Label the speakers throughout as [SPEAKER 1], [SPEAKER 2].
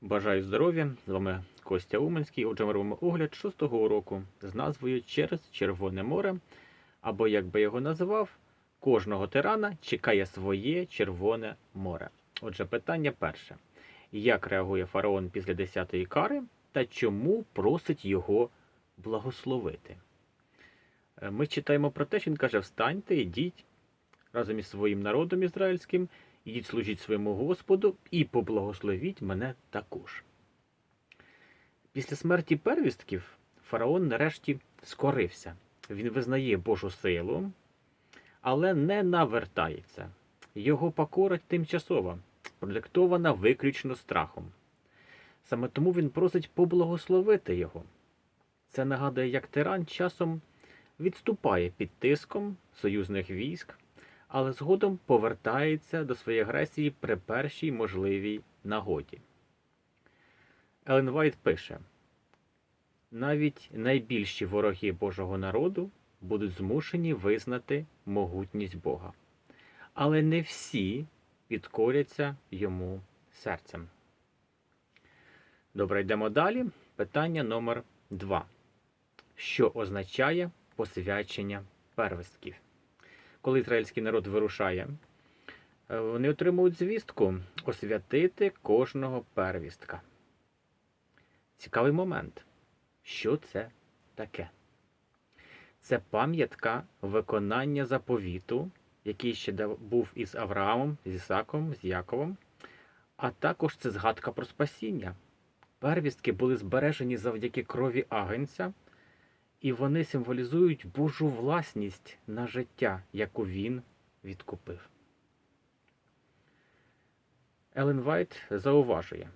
[SPEAKER 1] Бажаю здоров'я! З вами Костя Уманський. Отже, ми робимо огляд шостого уроку з назвою Через Червоне море. Або, як би його називав, кожного тирана чекає своє Червоне море. Отже, питання перше: як реагує фараон після десятої кари та чому просить його благословити? Е, Ми читаємо про те, що він каже: Встаньте, ідіть разом із своїм народом ізраїльським Ідіть служіть своєму Господу і поблагословіть мене також. Після смерті первістків фараон нарешті скорився. Він визнає Божу силу, але не навертається. Його покора тимчасова, продиктована виключно страхом. Саме тому він просить поблагословити його. Це нагадує, як тиран часом відступає під тиском союзних військ але згодом повертається до своєї агресії при першій можливій нагоді. Елен Вайт пише: навіть найбільші вороги Божого народу будуть змушені визнати могутність Бога, але не всі підкоряться йому серцем. Добре, йдемо далі. Питання номер 2. Що означає посвячення первистків? Коли ізраїльський народ вирушає, е, вони отримують звістку освятити кожного первістка. Цікавий момент. Що це таке? Це пам'ятка виконання заповіту, який ще був із Авраамом, з Ісаком, з Яковом, а також це згадка про спасіння. Первістки були збережені завдяки крові агенця і вони символізують Божу власність на життя, яку він відкупив. Елен Вайт зауважує,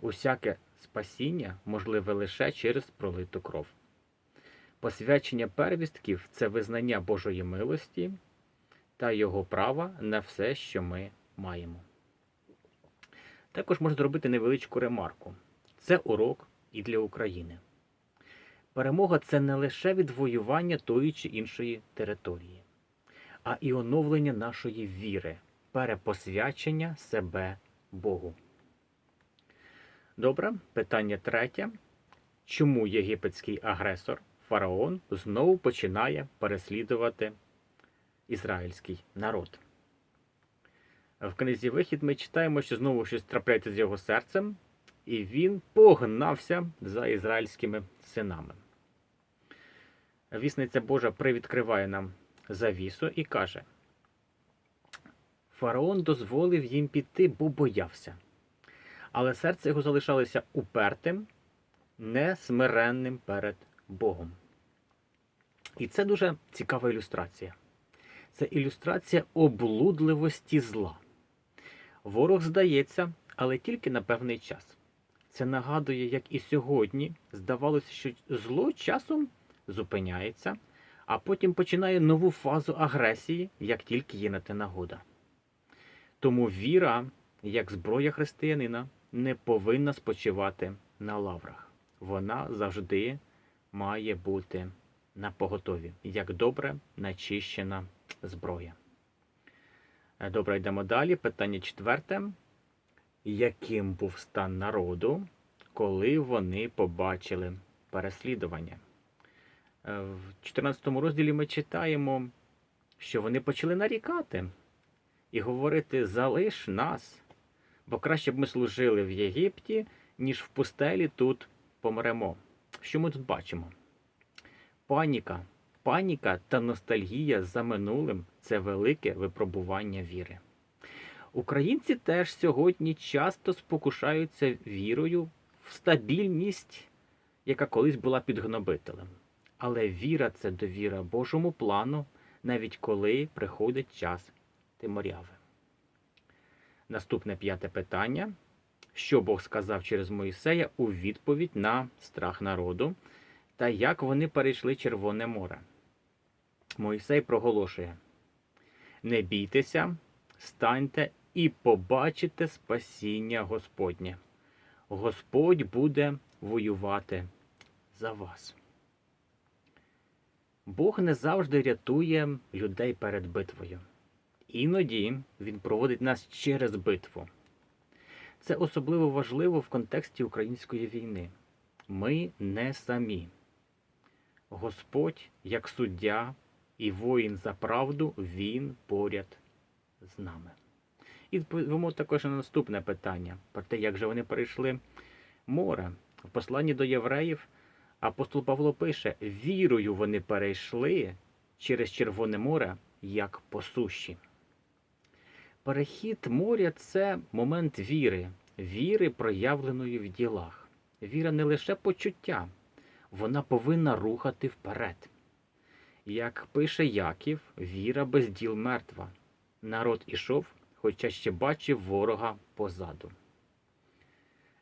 [SPEAKER 1] усяке спасіння можливе лише через пролиту кров. Посвячення первістків це визнання Божої милості та Його права на все, що ми маємо. Також можна зробити невеличку ремарку. Це урок і для України. Перемога це не лише відвоювання тої чи іншої території, а і оновлення нашої віри, перепосвячення себе Богу. Добре, питання третє. Чому єгипетський агресор фараон знову починає переслідувати ізраїльський народ? В книзі Вихід ми читаємо, що знову щось трапляється з його серцем, і він погнався за ізраїльськими синами. Вісниця Божа привідкриває нам завісу і каже: Фараон дозволив їм піти, бо боявся. Але серце його залишалося упертим, несмиренним перед Богом. І це дуже цікава ілюстрація. Це ілюстрація облудливості зла. Ворог здається, але тільки на певний час. Це нагадує, як і сьогодні здавалося, що зло часом зупиняється, а потім починає нову фазу агресії, як тільки є на те нагода. Тому віра, як зброя християнина, не повинна спочивати на лаврах. Вона завжди має бути на поготові, як добре начищена зброя. Е, добре, йдемо далі. Питання четверте. Яким був стан народу, коли вони побачили переслідування? Е, в 14 розділі ми читаємо, що вони почали нарікати і говорити: залиш нас, бо краще б ми служили в Єгипті, ніж в пустелі тут помремо. Що ми тут бачимо? Паніка, паніка та ностальгія за минулим це велике випробування віри. Українці теж сьогодні часто спокушаються вірою в стабільність, яка колись була під гнобителем. Але віра це довіра Божому плану, навіть коли приходить час Тиморяви. Наступне п'яте питання. Що Бог сказав через Моїсея у відповідь на страх народу та як вони перейшли Червоне море? Моїсей проголошує: Не бійтеся, станьте і побачите спасіння Господнє. Господь буде воювати за вас. Бог не завжди рятує людей перед битвою. Іноді Він проводить нас через битву. Це особливо важливо в контексті української війни. Ми не самі. Господь, як суддя і воїн за правду, Він поряд з нами. І відповімо також на наступне питання про те, як же вони перейшли море. В посланні до євреїв апостол Павло пише: вірою вони перейшли через Червоне море, як по суші. Перехід моря це момент віри, віри, проявленої в ділах. Віра не лише почуття, вона повинна рухати вперед. Як пише Яків, віра без діл мертва. Народ ішов, хоча ще бачив ворога позаду.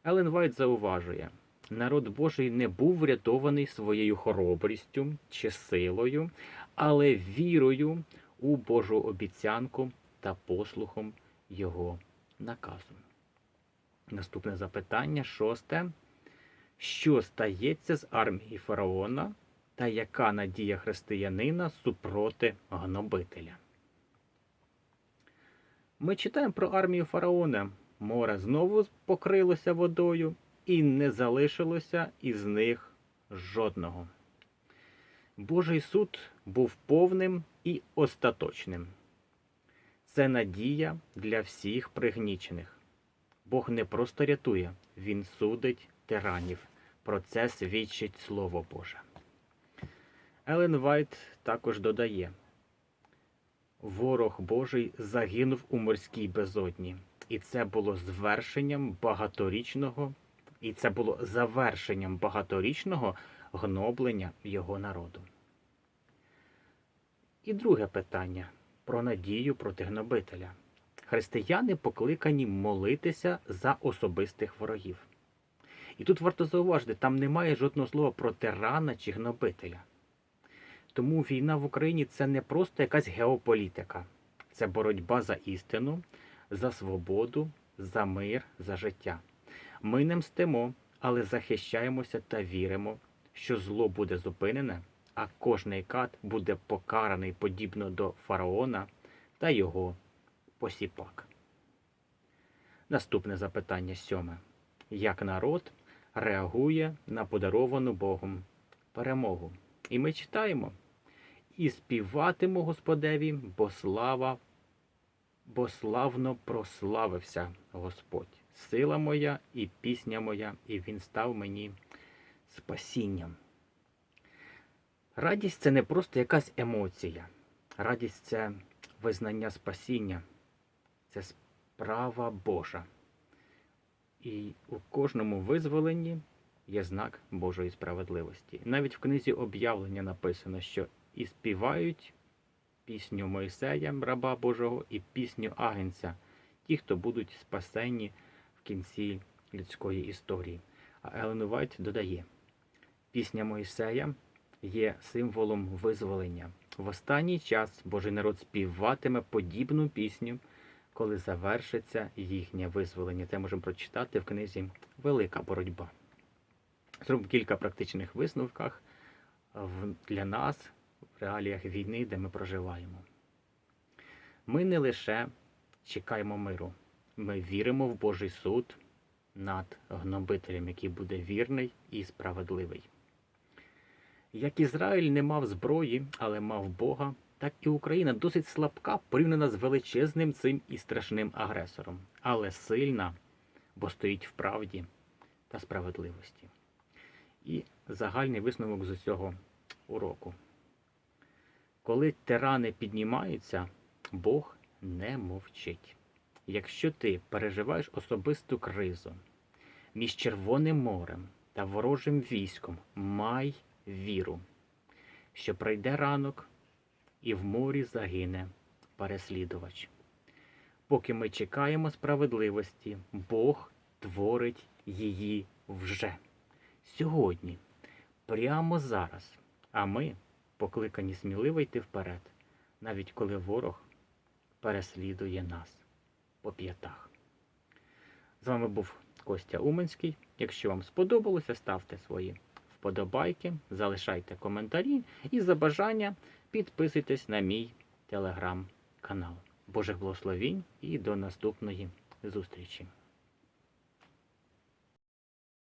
[SPEAKER 1] Елен Вайт зауважує, народ Божий не був врятований своєю хоробрістю чи силою, але вірою у Божу обіцянку та послухом Його наказу. Наступне запитання, шосте. Що стається з армією фараона та яка надія християнина супроти гнобителя? Ми читаємо про армію фараона. Море знову покрилося водою, і не залишилося із них жодного. Божий суд був повним і остаточним. Це надія для всіх пригнічених. Бог не просто рятує, Він судить тиранів. Про це свідчить Слово Боже. Елен Вайт також додає: Ворог Божий загинув у морській безодні, і це було звершенням багаторічного, і це було завершенням багаторічного гноблення його народу. І друге питання про надію проти гнобителя. Християни покликані молитися за особистих ворогів. І тут варто зауважити, там немає жодного слова про тирана чи гнобителя. Тому війна в Україні це не просто якась геополітика, це боротьба за істину, за свободу, за мир, за життя. Ми не мстимо, але захищаємося та віримо, що зло буде зупинене, а кожний кат буде покараний подібно до фараона та його посіпак. Наступне запитання сьоме. Як народ реагує на подаровану Богом перемогу? І ми читаємо: і співатиму Господеві, бо слава, бо славно прославився Господь, сила моя і пісня моя, і Він став мені спасінням. Радість це не просто якась емоція. Радість це визнання спасіння, це справа Божа. І у кожному визволенні є знак Божої справедливості. Навіть в книзі об'явлення написано, що і співають пісню Мойсея, раба Божого, і пісню Агенця, ті, хто будуть спасені в кінці людської історії. А Елен Вайт додає: пісня Мойсея є символом визволення. В останній час Божий народ співатиме подібну пісню, коли завершиться їхнє визволення. Це можемо прочитати в книзі Велика боротьба. Зробимо кілька практичних висновках для нас реаліях війни, де ми проживаємо. Ми не лише чекаємо миру, ми віримо в Божий суд над гнобителем, який буде вірний і справедливий. Як Ізраїль не мав зброї, але мав Бога, так і Україна досить слабка, порівняна з величезним цим і страшним агресором, але сильна, бо стоїть в правді та справедливості. І загальний висновок з усього уроку. Коли тирани піднімаються, Бог не мовчить. Якщо ти переживаєш особисту кризу між Червоним морем та ворожим військом, май віру, що прийде ранок і в морі загине переслідувач. Поки ми чекаємо справедливості, Бог творить її вже сьогодні, прямо зараз. А ми покликані сміливо йти вперед, навіть коли ворог переслідує нас по п'ятах. З вами був Костя Уменський. Якщо вам сподобалося, ставте свої вподобайки, залишайте коментарі і за бажання підписуйтесь на мій телеграм-канал. Божих благословінь і до наступної зустрічі!